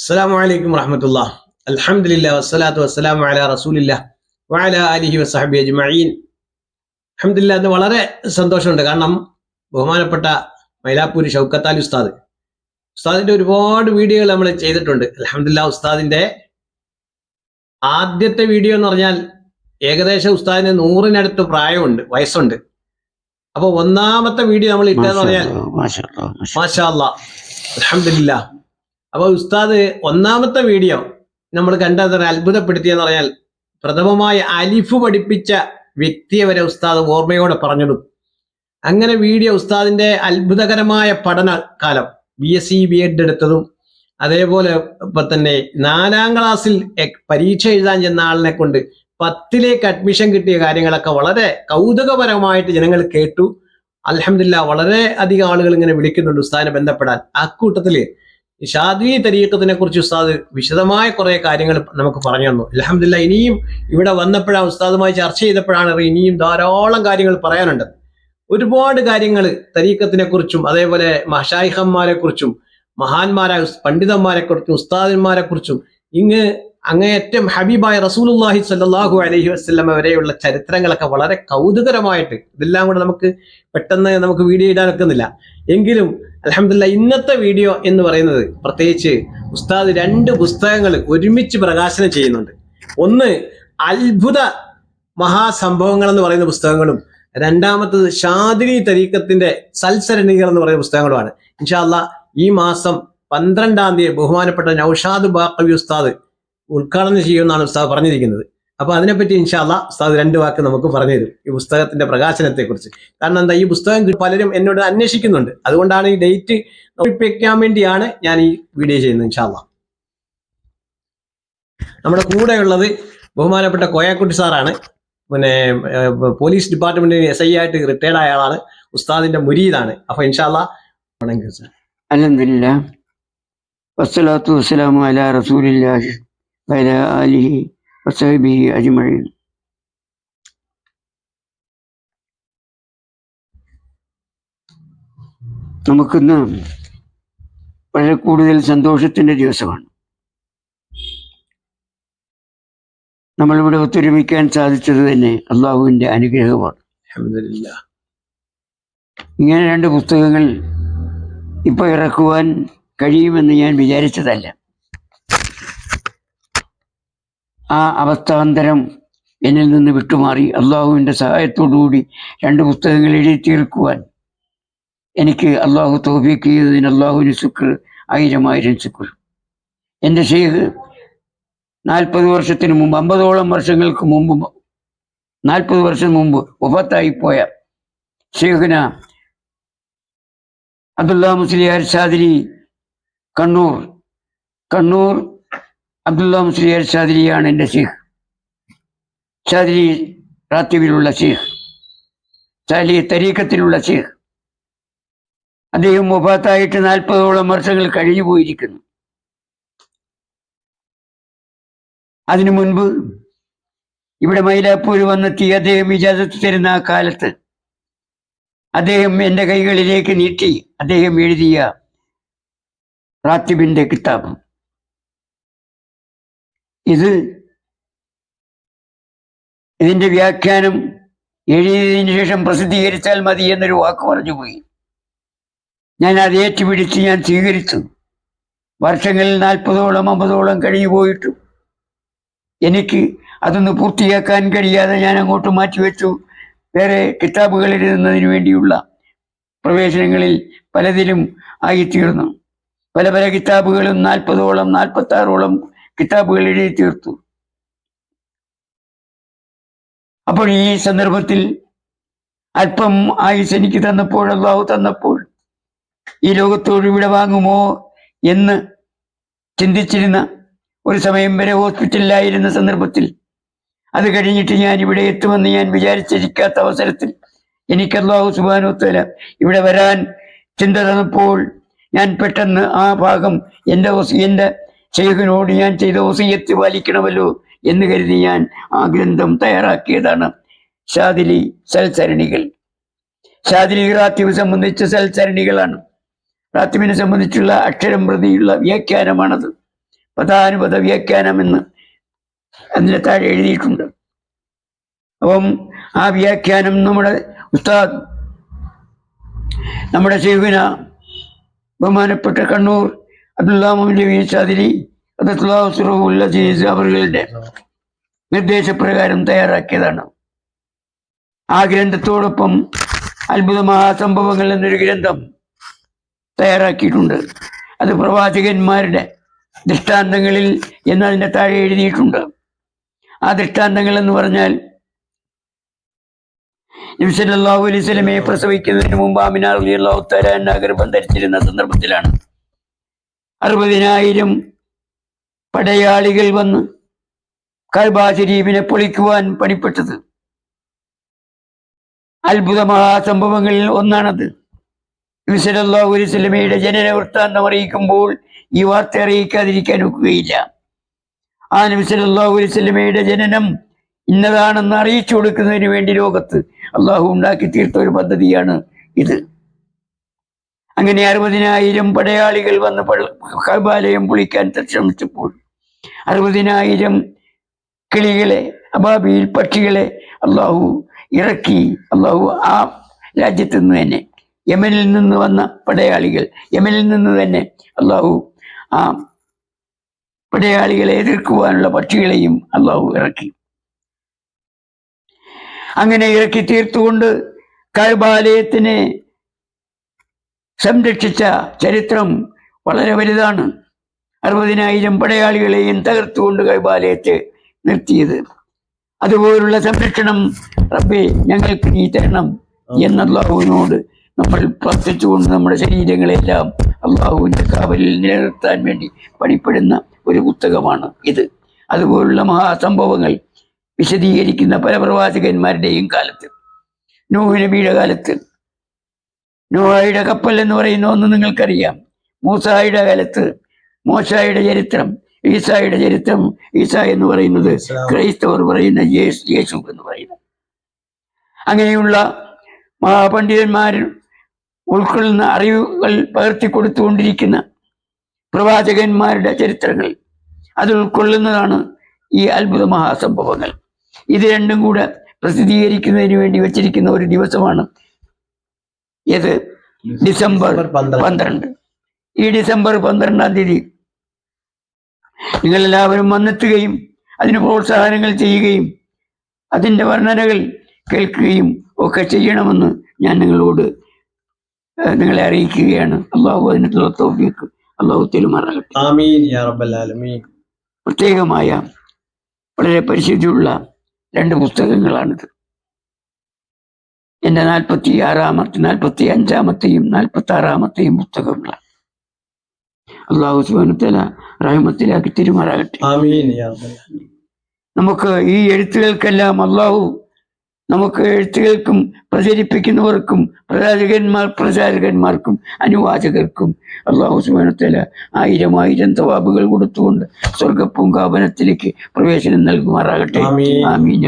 അസ്സലാമു അലൈക്കും വറഹമത്തുള്ള. അൽഹംദുലില്ലാഹി വസ്സലാത്തു വസ്സലാമു അല റസൂലില്ല വഅലാ അലിഹി വസഹബി അജ്മഈൻ. അൽഹംദുലില്ലാ എന്ന് വളരെ സന്തോഷമുണ്ട്. കാരണം ബഹുമാനപ്പെട്ട മൈലാപ്പൂരി ഷൗക്കത്താലി ഉസ്താദ്. ഉസ്താദിന്റെ ഒരുപാട് വീഡിയോകൾ നമ്മൾ ചെയ്തിട്ടുണ്ട്. അൽഹംദുലില്ലാ ഉസ്താദിന്റെ ആദ്യത്തെ വീഡിയോ എന്ന് പറഞ്ഞാൽ ഏകദേശം ഉസ്താദിന് നൂറിനടുത്ത് പ്രായമുണ്ട് വയസ്സുണ്ട്. അപ്പൊ ഒന്നാമത്തെ വീഡിയോ നമ്മൾ ഇട്ടെന്ന് പറഞ്ഞാൽ മാഷാ അല്ലാ, മാഷാ. അപ്പൊ ഉസ്താദ് ഒന്നാമത്തെ വീഡിയോ നമ്മൾ കണ്ടത് അത്ഭുതപ്പെടുത്തിയെന്ന് പറഞ്ഞാൽ പ്രഥമമായി അലിഫ് പഠിപ്പിച്ച വ്യക്തിയെ വരെ ഉസ്താദ് ഓർമ്മയോടെ പറഞ്ഞിടും അങ്ങനെ വീഡിയോ ഉസ്താദിന്റെ അത്ഭുതകരമായ പഠന കാലം B S C B Ed എടുത്തതും അതേപോലെ ഇപ്പൊ തന്നെ നാലാം ക്ലാസ്സിൽ പരീക്ഷ എഴുതാൻ ചെന്ന ആളിനെ കൊണ്ട് പത്തിലേക്ക് അഡ്മിഷൻ കിട്ടിയ കാര്യങ്ങളൊക്കെ വളരെ കൗതുകപരമായിട്ട് ജനങ്ങൾ കേട്ടു. അലഹമില്ല വളരെ അധികം ആളുകൾ ഇങ്ങനെ വിളിക്കുന്നുണ്ട് ഉസ്താദിനെ ബന്ധപ്പെടാൻ. അക്കൂട്ടത്തിൽ ഈ ഷാദ്വി തരീക്കത്തിനെ കുറിച്ച് ഉസ്താദ് വിശദമായ കുറെ കാര്യങ്ങൾ നമുക്ക് പറഞ്ഞു തന്നു. അലഹമില്ല ഇനിയും ഇവിടെ വന്നപ്പോഴാണ് ഉസ്താദുമായി ചർച്ച ചെയ്തപ്പോഴാണ് ഇനിയും ധാരാളം കാര്യങ്ങൾ പറയാനുണ്ട്. ഒരുപാട് കാര്യങ്ങൾ തരീക്കത്തിനെ കുറിച്ചും അതേപോലെ മഷായിഹന്മാരെ കുറിച്ചും മഹാന്മാരായ പണ്ഡിതന്മാരെ കുറിച്ചും ഉസ്താദന്മാരെ കുറിച്ചും ഇങ്ങ് അങ്ങേയറ്റം ഹബീബായ റസൂലുല്ലാഹി സല്ലാഹു അലഹി വസ്ലമ വരെയുള്ള ചരിത്രങ്ങളൊക്കെ വളരെ കൗതുകരമായിട്ട് ഇതെല്ലാം കൂടെ നമുക്ക് പെട്ടെന്ന് നമുക്ക് വീഡിയോ ഇടാൻ ഒക്കുന്നില്ല. എങ്കിലും അലഹമില്ല ഇന്നത്തെ വീഡിയോ എന്ന് പറയുന്നത് പ്രത്യേകിച്ച് ഉസ്താദ് രണ്ട് പുസ്തകങ്ങൾ ഒരുമിച്ച് പ്രകാശനം ചെയ്യുന്നുണ്ട്. ഒന്ന് അത്ഭുത മഹാസംഭവങ്ങൾ എന്ന് പറയുന്ന പുസ്തകങ്ങളും രണ്ടാമത്തത് ഷാദിനി തരീക്കത്തിന്റെ സൽസരണികൾ എന്ന് പറയുന്ന പുസ്തകങ്ങളുമാണ്. ഇൻഷാല്ല ഈ മാസം പന്ത്രണ്ടാം തീയതി ബഹുമാനപ്പെട്ട നൌഷാദ് ബാക്കവി ഉസ്താദ് ഉദ്ഘാടനം ചെയ്യുമെന്നാണ് ഉസ്താദ് പറഞ്ഞിരിക്കുന്നത്. അപ്പൊ അതിനെപ്പറ്റി ഇൻഷാല്ല ഉസ്താദ് രണ്ട് വാക്ക് നമുക്ക് പറഞ്ഞു തരും. ഈ പുസ്തകത്തിന്റെ പ്രകാശനത്തെക്കുറിച്ച്. കാരണം എന്താ ഈ പുസ്തകം പലരും എന്നോട് അന്വേഷിക്കുന്നുണ്ട്. അതുകൊണ്ടാണ് ഈ ഡേറ്റ് ഒഴിപ്പിക്കാൻ വേണ്ടിയാണ് ഞാൻ ഈ വീഡിയോ ചെയ്യുന്നത് ഇൻഷാല്ല നമ്മുടെ കൂടെയുള്ളത് ബഹുമാനപ്പെട്ട കോയാക്കുട്ടി സാറാണ്. പിന്നെ പോലീസ് ഡിപ്പാർട്ട്മെന്റിൽ എസ് ഐ ആയിട്ട് റിട്ടയർഡ് ആയ ആളാണ്. ഉസ്താദിന്റെ മുരീദാണ്. അപ്പൊ ഇൻഷാല്ല അൽഹംദുലില്ലാ. വസ്സലാത്തു വസ്സലാമു അലാ റസൂലില്ലാഹി വഅലാ ആലിഹി വസഹബിഹി അജ്മഈൻ നമുക്കിന്ന് വളരെ കൂടുതൽ സന്തോഷത്തിന്റെ ദിവസമാണ്. നമ്മളിവിടെ ഒത്തൊരുമിക്കാൻ സാധിച്ചത് തന്നെ അള്ളാഹുവിന്റെ അനുഗ്രഹമാണ്. ഇങ്ങനെ രണ്ട് പുസ്തകങ്ങൾ ഇപ്പോൾ ഇറക്കുവാൻ കഴിയുമെന്ന് ഞാൻ വിചാരിച്ചതല്ല. ആ അവസ്ഥാന്തരം എന്നിൽ നിന്ന് വിട്ടുമാറി അള്ളാഹുവിന്റെ സഹായത്തോടുകൂടി രണ്ട് പുസ്തകങ്ങൾ എഴുതി തീർക്കുവാൻ എനിക്ക് അള്ളാഹു തോഫീക്ക് ചെയ്തതിന് അള്ളാഹുവിന് ശുക്ർ ആയിരം ആയിരം ശുക്ർ. എന്റെ ഷെയ്ഖ് നാൽപ്പത് വർഷത്തിന് മുമ്പ് അമ്പതോളം വർഷങ്ങൾക്ക് മുമ്പ് നാൽപ്പത് വർഷം മുമ്പ് ഒഫത്തായിപ്പോയ ഷെയ്ഖിന അബ്ദുല്ല മുസ്ലിയാർ സാദിരി കണ്ണൂർ കണ്ണൂർ അബ്ദുള്ള മുസ്ലിയർ ഷാദിരിയാണ് എന്റെ ഷെയ്ഖ് ഷാദിരി റാത്തിബിലുള്ള ഷെയ്ഖ് ചാലി തരീക്കത്തിലുള്ള ഷെയ്ഖ് അദ്ദേഹം മുഫാത്തായിട്ട് നാൽപ്പതോളം വർഷങ്ങൾ കഴിഞ്ഞു പോയിരിക്കുന്നു. അതിനു മുൻപ് ഇവിടെ മൈലാപ്പൂർ വന്നെത്തി അദ്ദേഹം ഇജാസത്ത് തരുന്ന ആ കാലത്ത് അദ്ദേഹം എന്റെ കൈകളിലേക്ക് നീട്ടി അദ്ദേഹം എഴുതിയ റാത്തിബിന്റെ കിതാബ്. ഇത് ഇതിന്റെ വ്യാഖ്യാനം എഴുതിയതിന് ശേഷം പ്രസിദ്ധീകരിച്ചാൽ മതി എന്നൊരു വാക്ക് പറഞ്ഞു പോയി. ഞാൻ അത് ഏറ്റുപിടിച്ച് ഞാൻ സ്വീകരിച്ചു. വർഷങ്ങളിൽ നാൽപ്പതോളം അമ്പതോളം കഴിഞ്ഞു പോയിട്ടു എനിക്ക് അതൊന്ന് പൂർത്തിയാക്കാൻ കഴിയാതെ ഞാൻ അങ്ങോട്ട് മാറ്റിവെച്ചു. വേറെ കിതാബുകൾ എഴുതുന്നതിന് വേണ്ടിയുള്ള പ്രവേശനങ്ങളിൽ പലതിലും ആയിത്തീർന്നു. പല പല കിതാബുകളും നാൽപ്പതോളം നാൽപ്പത്തി ആറോളം കിതാബുകൾ എഴുതി തീർത്തു. അപ്പോൾ ഈ സന്ദർഭത്തിൽ അല്പം ആയുസ് എനിക്ക് തന്നപ്പോൾ അള്ളാഹു തന്നപ്പോൾ ഈ ലോകത്തോട് ഇവിടെ വാങ്ങുമോ എന്ന് ചിന്തിച്ചിരുന്ന ഒരു സമയം വരെ ഹോസ്പിറ്റലിലായിരുന്ന സന്ദർഭത്തിൽ അത് കഴിഞ്ഞിട്ട് ഞാൻ ഇവിടെ എത്തുമെന്ന് ഞാൻ വിചാരിച്ചിരിക്കാത്ത അവസരത്തിൽ എനിക്ക് അള്ളാഹു സുബാനോത്തല ഇവിടെ വരാൻ ചിന്ത തന്നപ്പോൾ ഞാൻ പെട്ടെന്ന് ആ ഭാഗം എന്റെ എന്റെ ഷെയ്ഖിനോട് ഞാൻ ചെയ്ത ഓസിയത്ത് പാലിക്കണമല്ലോ എന്ന് കരുതി ഞാൻ ആ ഗ്രന്ഥം തയ്യാറാക്കിയതാണ്. ഷാദിലി സൽസരണികൾ. ഷാദിലി റാത്തിബ് സംബന്ധിച്ച സൽസരണികളാണ്. റാത്തിബിനെ സംബന്ധിച്ചുള്ള അക്ഷരം പ്രതിയുള്ള വ്യാഖ്യാനമാണത്. പദാനുപത വ്യാഖ്യാനം എന്ന് അതിന്റെ താഴെ എഴുതിയിട്ടുണ്ട്. അപ്പം ആ വ്യാഖ്യാനം നമ്മുടെ ഉസ്താദ് നമ്മുടെ ശിവന ബഹുമാനപ്പെട്ട കണ്ണൂർ അബ്ദുല്ലാ വീഴ്ചാതിരി ചാതിരി ജീസ് അവരുടെ നിർദ്ദേശപ്രകാരം തയ്യാറാക്കിയതാണ്. ആ ഗ്രന്ഥത്തോടൊപ്പം അത്ഭുത മഹാസംഭവങ്ങൾ എന്നൊരു ഗ്രന്ഥം തയ്യാറാക്കിയിട്ടുണ്ട്. അത് പ്രവാചകന്മാരുടെ ദൃഷ്ടാന്തങ്ങളിൽ എന്നതിന്റെ താഴെ എഴുതിയിട്ടുണ്ട്. ആ ദൃഷ്ടാന്തങ്ങൾ എന്ന് പറഞ്ഞാൽ അള്ളാഹു അലൈഹി സ്വലമയെ പ്രസവിക്കുന്നതിന് മുമ്പ് അമിനാർ അള്ളാഹു തരാൻ ഗർഭം ധരിച്ചിരുന്ന സന്ദർഭത്തിലാണ്. അറുപതിനായിരം പടയാളികൾ വന്ന് കൽബാ ശരീഫിനെ പൊളിക്കുവാൻ പണിപ്പെട്ടത്. അത്ഭുത മഹാസംഭവങ്ങളിൽ ഒന്നാണത്. സ്വലമയുടെ ജനന വൃത്താന്തം അറിയിക്കുമ്പോൾ ഈ വാർത്ത അറിയിക്കാതിരിക്കാൻ ഒക്കുകയില്ല. ആ നബി സല്ലല്ലാഹു അലൈഹി വസല്ലമയുടെ ജനനം ഇന്നതാണെന്ന് അറിയിച്ചു കൊടുക്കുന്നതിന് വേണ്ടി ലോകത്ത് അള്ളാഹു ഉണ്ടാക്കി തീർത്ത ഒരു പദ്ധതിയാണ് ഇത്. അങ്ങനെ അറുപതിനായിരം പടയാളികൾ വന്ന് കബാലയം പൊളിക്കാൻ ശ്രമിച്ചപ്പോൾ അറുപതിനായിരം കിളികളെ അബാബിയിൽ പക്ഷികളെ അള്ളാഹു ഇറക്കി അള്ളാഹു ആ രാജ്യത്ത് നിന്ന് തന്നെ യമനിൽ നിന്ന് വന്ന പടയാളികൾ യമനിൽ നിന്ന് തന്നെ അള്ളാഹു ആ പടയാളികളെ എതിർക്കുവാനുള്ള പക്ഷികളെയും അള്ളാഹു ഇറക്കി. അങ്ങനെ ഇറക്കി തീർത്തുകൊണ്ട് കൈബാലയത്തിനെ സംരക്ഷിച്ച ചരിത്രം വളരെ വലുതാണ്. അറുപതിനായിരം പടയാളികളെയും തകർത്തുകൊണ്ട് കൈബാലയത്തെ നിർത്തിയത്. അതുപോലുള്ള സംരക്ഷണം റബ്ബേ ഞങ്ങൾക്ക് നീ തരണം എന്ന നമ്മൾ പ്രാർത്ഥിച്ചുകൊണ്ട് നമ്മുടെ ശരീരങ്ങളെല്ലാം അള്ളാഹുവിന്റെ കാവലിൽ നിലനിർത്താൻ വേണ്ടി പണിപ്പെടുന്ന ഒരു പുസ്തകമാണ് ഇത്. അതുപോലുള്ള മഹാസംഭവങ്ങൾ വിശദീകരിക്കുന്ന പല പ്രവാചകന്മാരുടെയും കാലത്ത്. നൂഹ് നബിയുടെ കാലത്ത് നോഹയുടെ കപ്പൽ എന്ന് പറയുന്ന ഒന്ന് നിങ്ങൾക്കറിയാം. മൂസായുടെ കാലത്ത് മോശായുടെ ചരിത്രം ഈസായുടെ ചരിത്രം ഈസ എന്ന് പറയുന്നത് ക്രൈസ്തവർ പറയുന്ന യേശു യേശു എന്ന് പറയുന്നത് അങ്ങനെയുള്ള മഹാപണ്ഡിതന്മാർ ഉൾക്കൊള്ളുന്ന അറിവുകൾ പകർത്തി കൊടുത്തുകൊണ്ടിരിക്കുന്ന പ്രവാചകന്മാരുടെ ചരിത്രങ്ങൾ അത് ഉൾക്കൊള്ളുന്നതാണ് ഈ അത്ഭുത മഹാസംഭവങ്ങൾ. ഇത് രണ്ടും കൂടെ പ്രസിദ്ധീകരിക്കുന്നതിന് വേണ്ടി വെച്ചിരിക്കുന്ന ഒരു ദിവസമാണ് ഇത് ഡിസംബർ പന്ത്രണ്ട്. ഈ ഡിസംബർ പന്ത്രണ്ടാം തീയതി നിങ്ങളെല്ലാവരും വന്നെത്തുകയും അതിന് പ്രോത്സാഹനങ്ങൾ ചെയ്യുകയും അതിന്റെ വർണനകൾ കേൾക്കുകയും ഒക്കെ ചെയ്യണമെന്ന് ഞാൻ നിങ്ങളോട് നിങ്ങളെ അറിയിക്കുകയാണ്. അള്ളാഹു അതിന് തോഫിക്ക് അള്ളാഹു തെരുമാറാകട്ടെ പ്രത്യേകമായ വളരെ പരിശുദ്ധിയുള്ള രണ്ട് പുസ്തകങ്ങളാണിത്. എന്റെ നാൽപ്പത്തി ആറാമത്തെ നാൽപ്പത്തി അഞ്ചാമത്തെയും നാൽപ്പത്തി ആറാമത്തെയും പുസ്തകങ്ങളാണ് അള്ളാഹു സുബാനത്തല റഹ്മത്തിലാക്കി തിരുമാറാകട്ടെ. നമുക്ക് ഈ എഴുത്തുകൾക്കെല്ലാം അള്ളാഹു നമുക്ക് എഴുത്തുകൾക്കും പ്രചരിപ്പിക്കുന്നവർക്കും പ്രചാരകന്മാർ പ്രചാരകന്മാർക്കും അനുവാചകർക്കും അള്ളാഹു സുബാനത്തല ആയിരം ആയിരം തവാബുകൾ കൊടുത്തുകൊണ്ട് സ്വർഗപ്പൂങ്കാവനത്തിലേക്ക് പ്രവേശനം നൽകുമാറാകട്ടെ. ആമീൻ.